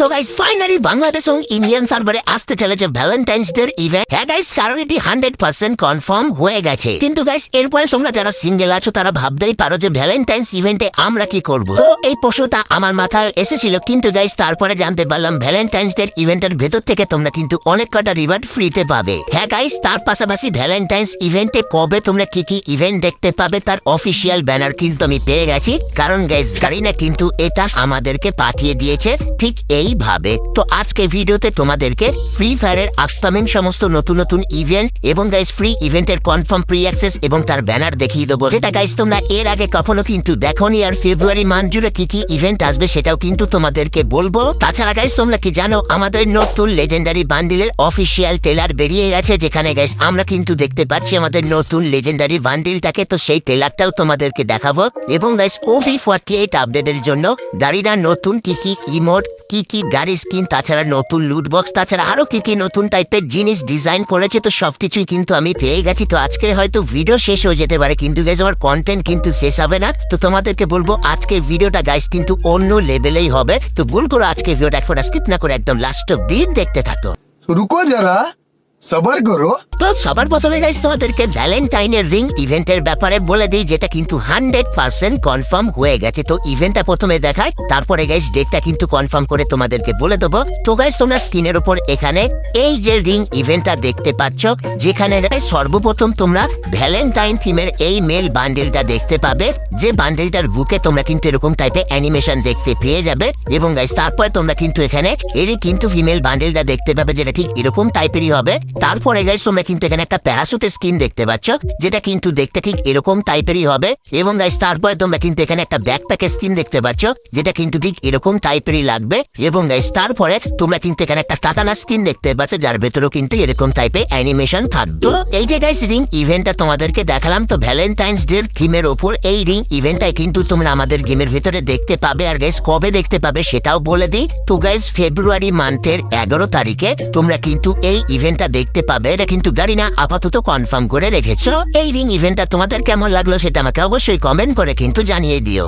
তো guys finally Bangladesh এবং Indian সার্ভারে আসতে চলেছে ভ্যালেন্টাইন্স ডে ইভেন্ট হ্যাঁ গাইস কারণ এটি হান্ড্রেড পার্সেন্ট কনফার্ম হয়ে গেছে। কিন্তু গাইস এরপরে তোমরা যারা সিঙ্গেল আছো, তারা ভাবতেই পারো যে ভ্যালেন্টাইন্স ইভেন্টে আমরা কি করব। এই প্রশ্নটা আমার মাথায় এসেছিল, কিন্তু গাইস তারপরে জানতে পারলাম ভ্যালেন্টাইন্স ডে ইভেন্টের ভেতর থেকে তোমরা কিন্তু অনেক কটা রিওয়ার্ড ফ্রিতে পাবে। হ্যাঁ গাইস তার পাশাপাশি ভ্যালেন্টাইন্স ইভেন্টে কবে তোমরা কি কি ইভেন্ট দেখতে পাবে, তার অফিসিয়াল ব্যানার কিন্তু আমি পেয়ে গেছি। কারণ গাইস গাড়িনা কিন্তু এটা আমাদেরকে পাঠিয়ে দিয়েছে। ঠিক এইভাবে। তো আজকে ভিডিওতে তোমাদেরকে ফ্রি ফায়ারের আপকামিং সমস্ত নতুন নতুন ইভেন্ট এবং গাইস ফ্রি ইভেন্টের কনফার্ম প্রি অ্যাক্সেস এবং তার ব্যানার দেখিয়ে দেবো। যেটা গাইস তোমরা এর আগে কখনো কিন্তু দেখোনি আর ফেব্রুয়ারি মান্থ জুড়ে কি কি ইভেন্ট আসবে সেটাও কিন্তু তোমাদেরকে বলব। তাছাড়া গাইস তোমরা কি জানো, আমাদের নতুন লেজেন্ডারি বান্ডিলের অফিসিয়াল টেলার বেরিয়ে গেছে, যেখানে গাইস আমরা কিন্তু দেখতে পাচ্ছি আমাদের নতুন লেজেন্ডারি বান্ডিলটাকে তো সেই টেলারটাও তোমাদেরকে দেখাবো। এবং গাইস ওভি ফর্টি এইট আপডেটের জন্য দাঁড়িয়ে নতুন কি কি ইমোট কি কি গাড়ি স্কিন তাছাড়া নতুন লুট বক্স তাছাড়া আরও কি কি নতুন টাইপের জিনিস ডিজাইন করেছে, তো সবকিছুই কিন্তু আমি পেয়ে গেছি। তো আজকে হয়তো ভিডিও শেষ হয়ে যেতে পারে, কিন্তু গাইজ আমার কন্টেন্ট কিন্তু শেষ হবে না। তো তোমাদেরকে বলব, আজকের ভিডিওটা গাইজ কিন্তু অন্য লেভেলেই হবে। তো ভুল করো আজকে ভিডিওটা এখন স্কিপ না করে একদম লাস্ট অব দিন দেখতে থাকো। রুকো যারা। সবার করো তো সবার প্রথমে গাইস তোমাদেরকে ভ্যালেন্টাইনের রিং ইভেন্টের ব্যাপারে বলে দিই, যেটা কিন্তু হান্ড্রেড পার্সেন্ট কনফার্ম হয়ে গেছে। তো ইভেন্টটা প্রথমে দেখায় তারপরে গাইস ডেটটা কিন্তু কনফার্ম করে তোমাদেরকে বলে দেবো। তো গাইস তোমরা স্ক্রিনের ওপর এখানে এই যে রিং ইভেন্টটা দেখতে পাচ্ছ, যেখানে সর্বপ্রথম তোমরা ভ্যালেন্টাইন থিমের এই মেল বান্ডেলটা দেখতে পাবে। যে বান্ডেলটার বুকে তোমরা কিন্তু এরকম টাইপের অ্যানিমেশন দেখতে পেয়ে যাবে, এবং গাইজ তারপরে তোমরা কিন্তু এখানে, এরই কিন্তু ফিমেল বান্ডেলটা দেখতে পাবে যেটা ঠিক এরকম টাইপেরই হবে। তারপরে গাইজ তোমরা কিন্তু এখানে একটা প্যারাসুটের স্কিন দেখতে পাচ্ছ, যেটা কিন্তু দেখতে ঠিক এরকম টাইপেরই হবে। এবং গাইজ তারপরে তোমরা কিন্তু এখানে একটা ব্যাকপ্যাকের স্কিন দেখতে পাচ্ছ, যেটা কিন্তু ঠিক এরকম টাইপেরই লাগবে। এবং গাইজ তারপরে তোমরা কিন্তু এখানে একটা কাতানা স্কিন দেখতে পাচ্ছ, যার ভেতরেও কিন্তু এরকম টাইপের অ্যানিমেশন থাকবে। এই যে গাইজ রিং ইভেন্টটা তোমাদেরকে দেখালাম, তো ভ্যালেন্টাইন্স ডে থিমের ওপর এই রিং ইভেন্টটাই কিন্তু তোমরা আমাদের গেমের ভিতরে দেখতে পাবে। আর গাইস কবে দেখতে পাবে সেটাও বলে দিই। তো গাইস ফেব্রুয়ারি মান্থের এগারো তারিখে তোমরা কিন্তু এই ইভেন্টটা দেখতে পাবে। এটা কিন্তু গারিনা আপাতত কনফার্ম করে রেখেছো। এই রিং ইভেন্টটা তোমাদের কেমন লাগল সেটা আমাকে অবশ্যই কমেন্ট করে কিন্তু জানিয়ে দিও।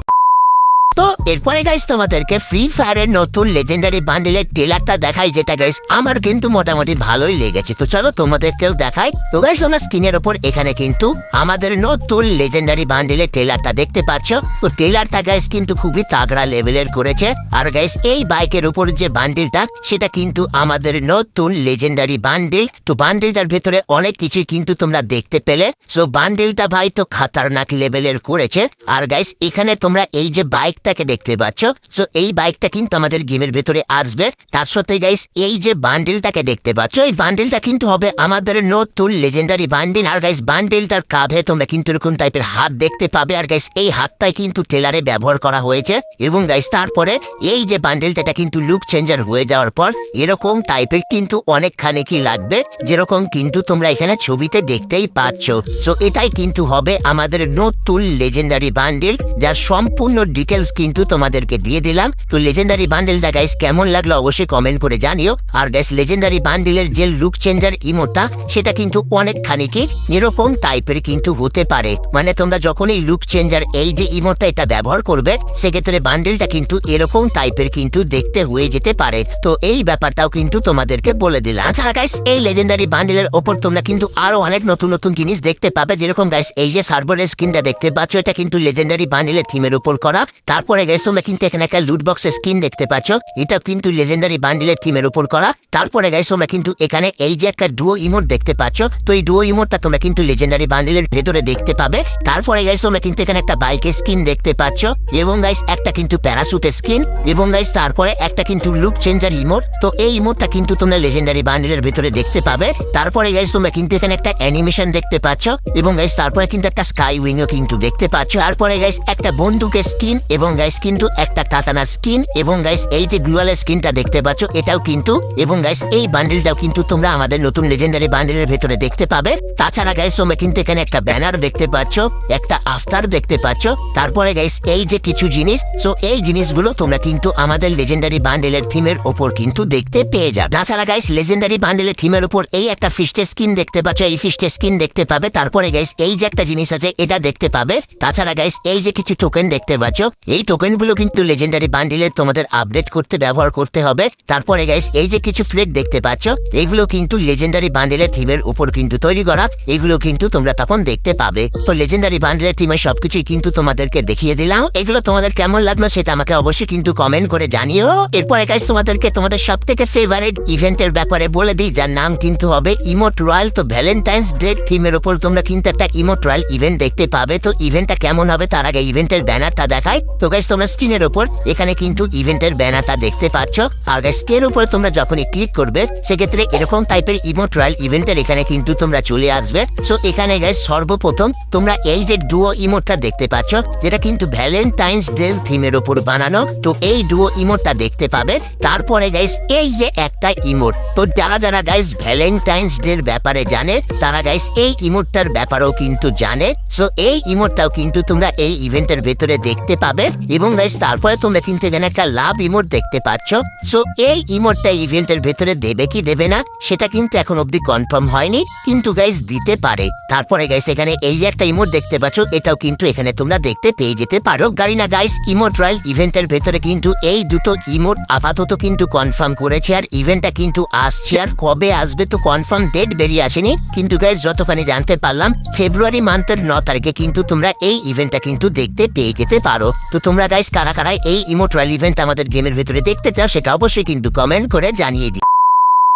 তো, এরপরে গাইস তোমাদেরকে ফ্রি ফায়ারের নতুন লেজেন্ডারি বান্ডেলের টেলারটা দেখাই, যেটা গাইস আমার কিন্তু মোটামুটি ভালোই লেগেছে। তো চলো, তোমাদেরকেও দেখাই। তো গাইস তোমরা স্ক্রিনের ওপর এখানে কিন্তু আমাদের নতুন লেজেন্ডারি বান্ডেলের টেলারটা দেখতে পাচ্ছ। তো টেলারটা গাইস কিন্তু খুবই তাগড়া লেভেলের করেছে। আর গাইস এই বাইকের উপর যে বান্ডেলটা সেটা কিন্তু আমাদের নতুন লেজেন্ডারি বান্ডেল তো বান্ডেলটার ভেতরে অনেক কিছু কিন্তু তোমরা দেখতে পেলে। সো বান্ডেলটা ভাই তো খাতারনাক লেভেলের করেছে। আর গাইস এখানে তোমরা এই যে বাইকটাকে দেখতে পাচ্ছ। সো এই বাইকটা কিন্তু আমাদের গেমের ভেতরে আসবে। তার সাথে গাইস এই যে বান্ডেলটাকে দেখতে পাচ্ছ, এই বান্ডেলটা কিন্তু হবে আমাদের নতুন লেজেন্ডারি বান্ডেল আর গাইস বান্ডেলটার কাঁধে তোমরা কিন্তু এরকম টাইপের হাত দেখতে পাবে। আর গাইস এই হাতটাই কিন্তু টেলারে ব্যবহার করা হয়েছে। এবং গাইস তারপরে এই যে বান্ডেলটা এটা কিন্তু লুক চেঞ্জার হয়ে যাওয়ার পর এরকম টাইপের কিন্তু অনেকখানি কি লাগবে, যেরকম কিন্তু তোমরা এখানে ছবিতে দেখতেই পাচ্ছ। সো এটাই কিন্তু হবে আমাদের নতুন লেজেন্ডারি বান্ডেল যার সম্পূর্ণ ডিটেলস কিন্তু তোমাদেরকে দিয়ে দিলাম। তো লেজেন্ডারি বান্ডেলটা গাইস কেমন লাগল অবশ্যই কমেন্ট করে জানিও। আর গাইস লেজেন্ডারি বান্ডেলের যে লুক চেঞ্জার ইমোটা সেটা কিন্তু অনেকখানি কি এরকম টাইপের কিন্তু হতে পারে। মানে তোমরা যখনই লুক চেঞ্জার এই যে ইমোটা এটা ব্যবহার করবে, সেক্ষেত্রে বান্ডেলটা কিন্তু এরকম টাইপের কিন্তু দেখতে হয়ে যেতে পারে। তো এই ব্যাপারটাও কিন্তু তোমাদেরকে বলে দিলাম। আচ্ছা গাইস এই লেজেন্ডারি বান্ডেলের ওপর তোমরা কিন্তু আরও অনেক নতুন নতুন জিনিস দেখতে পাবে। যেরকম গাইস এই যে সার্ভারের স্কিনটা দেখতে পাচ্ছ, এটা কিন্তু লেজেন্ডারি বান্ডেলের থিমের উপর করা। তারপরে গাইস তোমরা কিন্তু এখানে একটা লুট বক্সের স্কিন দেখতে পাচ্ছ। এটা কিন্তু লেজেন্ডারি বান্ডেলের থিমের উপর করা। তারপরে গাইস তোমরা কিন্তু এখানে এই যে একটা ডুয়ো ইমোট দেখতে পাচ্ছ, তো এই ডুয়ো ইমোটটা তোমরা কিন্তু লেজেন্ডারি বান্ডেলের ভেতরে দেখতে পাবে। তারপরে গাইস তোমরা কিন্তু এখানে একটা বাইকের স্কিন দেখতে পাচ্ছ, এবং গাইস একটা কিন্তু প্যারাসুটের স্কিন এবং গাইস তারপরে একটা কিন্তু লুক চেঞ্জার ইমোট তো এই ইমোটটা কিন্তু তোমরা লেজেন্ডারি বান্ডেলের ভেতরে দেখতে পাবে। তারপরে গাইস তোমরা কিন্তু এখানে একটা অ্যানিমেশন দেখতে পাচ্ছ, এবং গাইস তারপরে কিন্তু একটা স্কাই উইংও কিন্তু দেখতে পাচ্ছ। তারপরে গাইস একটা বন্দুকের স্কিন এবং গাইস কিন্তু একটা কাতানা স্কিন এবং গাইস এই যে গ্লুয়ালের স্কিনটা দেখতে পাচ্ছ, এটাও কিন্তু, এবং গাইস এই বান্ডেলটাও কিন্তু তোমরা আমাদের নতুন লেজেন্ডারি বান্ডেলের ভেতরে দেখতে পাবে। তাছাড়া গাইস তোমরা কিন্তু এখানে একটা ব্যানার দেখতে পাচ্ছ, একটা আফতার দেখতে পাচ্ছ। তারপরে গাইস এই যে কিছু জিনিস সো এই জিনিসগুলো তোমরা কিন্তু আমাদের লেজেন্ডারি বান্ডেলের থিমের ওপর কিন্তু দেখতে পেয়ে যাবে। তাছাড়া গাইস লেজেন্ডারি বান্ডেলের থিমের উপর এই একটা ফিস্টের স্কিন দেখতে পাচ্ছ, এই ফিস্টের স্কিন দেখতে পাবে। তারপরে গাইস এই যে একটা জিনিস আছে, এটা দেখতে পাবে। তাছাড়া গাইস এই যে কিছু টোকেন দেখতে পাচ্ছ এই টোকেনগুলো কিন্তু লেজেন্ডারি বান্ডিলে তোমাদের আপডেট করতে, ব্যবহার করতে হবে। তারপরে গাইস এই যে কিছু ফ্লেগ দেখতে পাচ্ছ, এগুলো কিন্তু লেজেন্ডারি বান্ডিলের থিমের উপর কিন্তু তৈরি করা। এগুলো কিন্তু তোমরা তখন দেখতে পাবে। তো লেজেন্ডারি বান্ডিলের থিমের সবকিছুই কিন্তু তোমাদেরকে দেখিয়ে দিলাম। এগুলো তোমাদের কেমন লাগল সেটা আমাকে অবশ্যই কিন্তু কমেন্ট করে জানিও। এরপরে গাইস তোমাদেরকে তোমাদের সব থেকে ফেভারিট ইভেন্টের ব্যাপারে বলে দিই, যার নাম কিন্তু হবে ইমোট রয়্যাল তো ভ্যালেন্টাইন্স ডে থিমের উপর তোমরা কিন্তু একটা ইমোট রয়্যাল ইভেন্ট দেখতে পাবে। তো ইভেন্টটা কেমন হবে, তার আগে ইভেন্টের ব্যানারটা দেখাই। তো গাইস তোমরা স্ক্রিনের উপর এখানে কিন্তু ইভেন্টের ব্যানারটা দেখতে পাচ্ছ। আর গাইস এর উপর তোমরা যখনই ক্লিক করবে, সেক্ষেত্রে এরকম টাইপের ইমোট রয়্যাল ইভেন্টের এখানে কিন্তু তোমরা চলে আসবে। সো এখানে গাইস সর্বপ্রথম তোমরা এই যে ডুয়ো ইমোটটা দেখতে পাচ্ছ, যেটা কিন্তু ভ্যালেন্টাইন্স ডে থিমের উপর বানানো। তো এই ডুয়ো ইমোটটা দেখতে পাবে। তারপরে গাইস এই যে একটা ইমোট তো যারা যারা গাইস ভ্যালেন্টাইন্স ডে ব্যাপারে জানে, তারা গাইস এই ইমোটটার ব্যাপারেও কিন্তু জানে। সো এই ইমোটটাও কিন্তু তোমরা এই ইভেন্টের ভেতরে দেখতে পাবে। এবং গাইস, তারপরে তোমরা কিন্তু এখানে একটা লাভ ইমোট দেখতে পাচ্ছ। সো এই ইমোটটা ইভেন্টের ভেতরে দেবে কি দেবে না, সেটা কিন্তু এখন অবধি কনফার্ম হয়নি, কিন্তু গাইস দিতে পারে। তারপরে গাইস, এখানে এই যে একটা ইমোট দেখতে পাচ্ছ, এটাও কিন্তু এখানে তোমরা দেখতে পেয়ে যেতে পারো। গাড়িনা গাইস, ইমোট রয়্যাল ইভেন্টের ভেতরে কিন্তু এই দুটো ইমোট আপাতত কিন্তু কনফার্ম করেছে, আর ইভেন্টটা কিন্তু আসছে। আর কবে আসবে তো কনফার্ম ডেট বেরিয়ে আসেনি, কিন্তু গাইস, যতখানি জানতে পারলাম, ফেব্রুয়ারি মান্থের ন তারিখে কিন্তু তোমরা এই ইভেন্টটা কিন্তু দেখতে পেয়ে যেতে পারো। তো তোমরা গাইস কারা কারা এই ইমোট রেলিভেন্ট আমাদের গেমের ভেতরে দেখতে চাও সেটা অবশ্যই কিন্তু কমেন্ট করে জানিয়ে দিই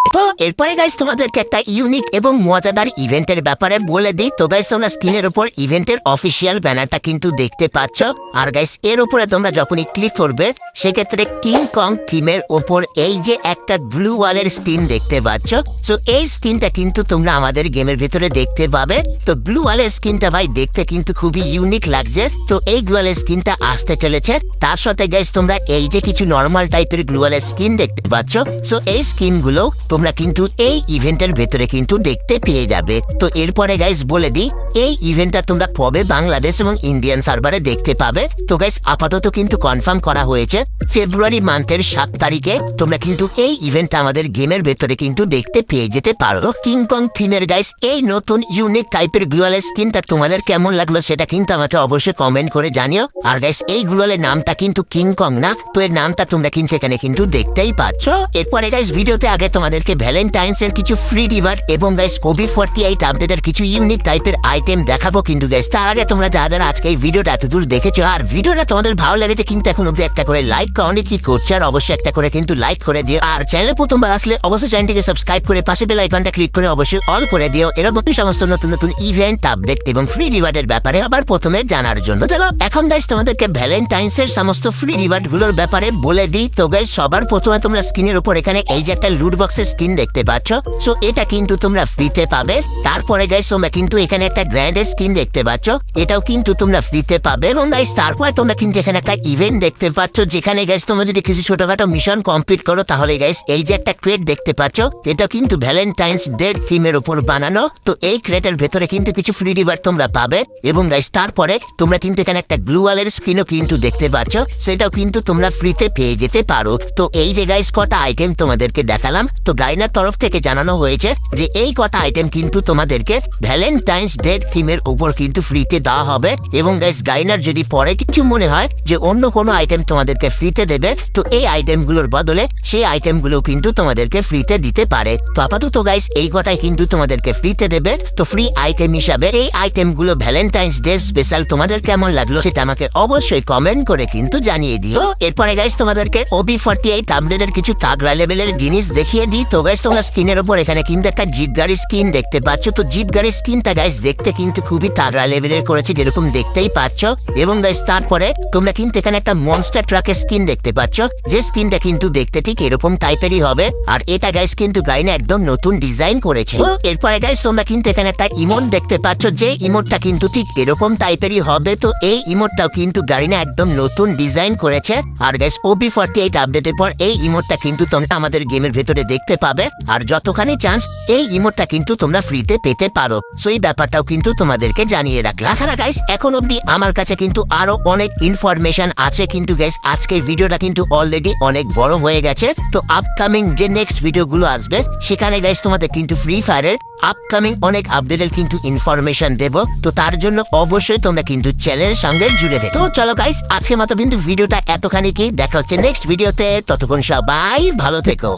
তো এরপরে গাইস তোমাদেরকে একটা ইউনিক এবং মজাদার ইভেন্টের ব্যাপারে বলে দিই। তো গাইস তোমরা স্ক্রিনের উপর ইভেন্টের অফিসিয়াল ব্যানারটা কিন্তু দেখতে পাচ্ছ। আর গাইস এর উপরে তোমরা যখনই ক্লিক করবে, সেক্ষেত্রে কিং কং থিমের ওপর এই যে একটা ব্লু ওয়ালের স্ক্রিন দেখতে পাচ্ছ। তো এই স্ক্রিনটা কিন্তু তোমরা আমাদের গেমের ভিতরে দেখতে পাবে। তো ব্লু ওয়ালের স্ক্রিনটা ভাই, দেখতে কিন্তু খুবই ইউনিক লাগছে। তো এই গ্লুয়ালের স্ক্রিনটা আসতে চলেছে। তার সাথে গাইস তোমরা এই যে কিছু নর্মাল টাইপের গ্লুয়ালের স্ক্রিন দেখতে পাচ্ছ। সো এই স্ক্রিনগুলো তোমরা কিন্তু এই ইভেন্টের ভেতরে কিন্তু দেখতে পেয়ে যাবে। তো এরপরে গাইস বলে দিই, এই ইভেন্টটা তোমরা কবে বাংলাদেশ এবং ইন্ডিয়ান সার্ভারে দেখতে পাবে? তো গাইস আপাতত কিন্তু কনফার্ম করা হয়েছে ফেব্রুয়ারি মান্থের সাত তারিখে তোমরা কিন্তু এই ইভেন্টটা আমাদের গেমের ভেতরে কিন্তু দেখতে পেয়ে যেতে পারো। কিংকং থিমের গাইস এই নতুন ইউনিক টাইপের গ্লোয়ালের স্কিনটা তোমাদের কেমন লাগল সেটা কিন্তু আমাকে অবশ্যই কমেন্ট করে জানিও। আর গাইস এই গ্লোয়ালের নামটা কিন্তু কিংকং না, তো এর নামটা তোমরা কিন্তু এখানে কিন্তু দেখতেই পাচ্ছ। এরপরে গাইস ভিডিওতে আগে তোমাদেরকে ভ্যালেন্টাইন্স এর কিছু ফ্রি রিভার এবং গাইস কোভি ফোর্টি এইট আপডেটের কিছু ইউনিক টাইপের আইটেম দেখাবো কিন্তু গাইস তার আগে তোমরা যারা আজকে এই ভিডিওটা এতদূর দেখেছ, আর ভিডিওটা তোমাদের ভালো লেগেছে কিন্তু এখন অব্দি একটা করে লাইক কমেন্ট কি করছে, আর অবশ্যই একটা করে কিন্তু লাইক করে দিও। আর চ্যানেলে প্রথমবার আসলে অবশ্যই চ্যানেলটিকে সাবস্ক্রাইব করে পাশে বেল আইকনটা ক্লিক করে অবশ্যই অল করে দিও। এরকম সমস্ত নতুন নতুন ইভেন্ট আপডেট এবং ফ্রি রিওয়ার্ডের ব্যাপারে আবার প্রথমে জানার জন্য। চলো, এখন গাইস তোমাদেরকে ভ্যালেন্টাইন্স এর সমস্ত ফ্রি রিওয়ার্ডগুলোর ব্যাপারে বলে দিই। তো গাইস সবার প্রথমে তোমরা স্ক্রিনের উপর এখানে এই যে একটা লুট বক্সের স্ক্রিন দেখতে পাচ্ছ। সো এটা কিন্তু তোমরা ফ্রিতে পাবে। তারপরে গাইস তোমরা কিন্তু এখানে একটা গ্র্যান্ডের স্ক্রিন দেখতে পাচ্ছ। এটাও কিন্তু তোমরা ফ্রিতে পাবে। এবং গাইস তারপরে তোমরা কিন্তু এখানে একটা ইভেন্ট দেখতে পাচ্ছ। যেখানে গাইস তোমরা যদি কিছু ছোটখাটো মিশন কমপ্লিট করো, তাহলে গাইস এই যে একটা ক্রেট দেখতে পাচ্ছ, এটা কিন্তু ভ্যালেন্টাইন্স ডে থিমের উপর বানানো। তো এই ক্রেটের ভেতরে কিন্তু কিছু ফ্রি রিভার তোমরা পাবে। এবং গাইস তারপরে তোমরা কিন্তু এখানে একটা গ্লুয়ালের স্ক্রিনও কিন্তু দেখতে পাচ্ছ। সেটাও কিন্তু তোমরা ফ্রিতে পেয়ে যেতে পারো। তো এই যে গাইস কটা আইটেম তোমাদেরকে দেখালাম। তো গাইনার তরফ থেকে জানানো হয়েছে যে এই কটা আইটেম কিন্তু তোমাদেরকে ভ্যালেন্টাইন্স ডে থিমের উপর কিন্তু ফ্রিতে দেওয়া হবে। এবং গাইস গাইনার যদি পরে কিছু মনে হয় যে অন্য কোনো আইটেম তোমাদেরকে ফ্রিতে দেবে, তো এই আইটেমগুলোর বদলে সেই আইটেমগুলো কিন্তু তোমাদেরকে ফ্রিতে দিতে পারে। তো আপাতত গাইস এই কটাই কিন্তু তোমাদেরকে ফ্রিতে দেবে। তো ফ্রি আইটেম হিসাবে এই আইটেমগুলো ভ্যালেন্টাইন্স ডে স্পেশাল তোমাদের কেমন লাগল সেটা আমাকে অবশ্যই কমেন্ট করে কিন্তু জানিয়ে দিও। এরপরে গাইস তোমাদেরকে ওবি ফর্টি এইট কিছু তাগড়া লেভেলের জিনিস দেখিয়ে দিই। তো গাইস তোমরা স্ক্রিনের উপর এখানে কিন্তু একটা জিপ গাড়ির স্কিন দেখতে পাচ্ছ। তো জিপ গাড়ির স্কিনটা গাইস দেখতে কিন্তু খুবই তাগড়া লেভেলের করেছে যেরকম দেখতেই পাচ্ছ। এবং গাইস তারপরে তোমরা কিন্তু এখানে একটা মনস্টার ট্রাকের স্কিন দেখতে পাচ্ছ। যে স্কিনটা কিন্তু দেখতে ঠিক এরকম টাইপেরই হবে। আর এটা গাইস কিন্তু গাইনে একদম নতুন ডিজাইন করেছে। এরপরে গাইস তোমরা কিন্তু এখানে একটা ইমোট দেখতে পাচ্ছ। যে ইমোটটা কিন্তু ঠিক এরকম টাইপেরই হবে। তো এই ইমোটটাও কিন্তু গাড়িনে একদম নতুন ডিজাইন করেছে। আর গাইস ওবি ফর্টি এইট আপডেটের পর এই ইমোটটা কিন্তু তোমরা আমাদের গেমের ভেতরে দেখতে পাবে, আর যতখানি চান্স এই ইমোটটা কিন্তু তোমরা ফ্রিতে পেতে পারো। সো এই ব্যাপারটাও কিন্তু তোমাদেরকে জানিয়ে রাখলাম। তাছাড়া গাইস এখন অবধি আমার কাছে কিন্তু আরও অনেক ইনফরমেশন আছে কিন্তু গাইস আজকের ভিডিওটা কিন্তু অলরেডি অনেক বড় হয়ে গেছে। তো আপকামিং যে নেক্সট ভিডিওগুলো আসবে, সেখানে গাইস তোমাদের কিন্তু ফ্রি ফায়ারের আপকামিং অনেক আপডেটের কিন্তু ইনফরমেশন দেব। তো, তার জন্য অবশ্যই তোমরা কিন্তু চ্যানেলের সঙ্গে জুড়ে দেবে তো, চলো গাইস আজকের মতো কিন্তু ভিডিওটা এতখানি কি? দেখা হচ্ছে নেক্সট ভিডিওতে ততক্ষণ সবাই ভালো থেকো।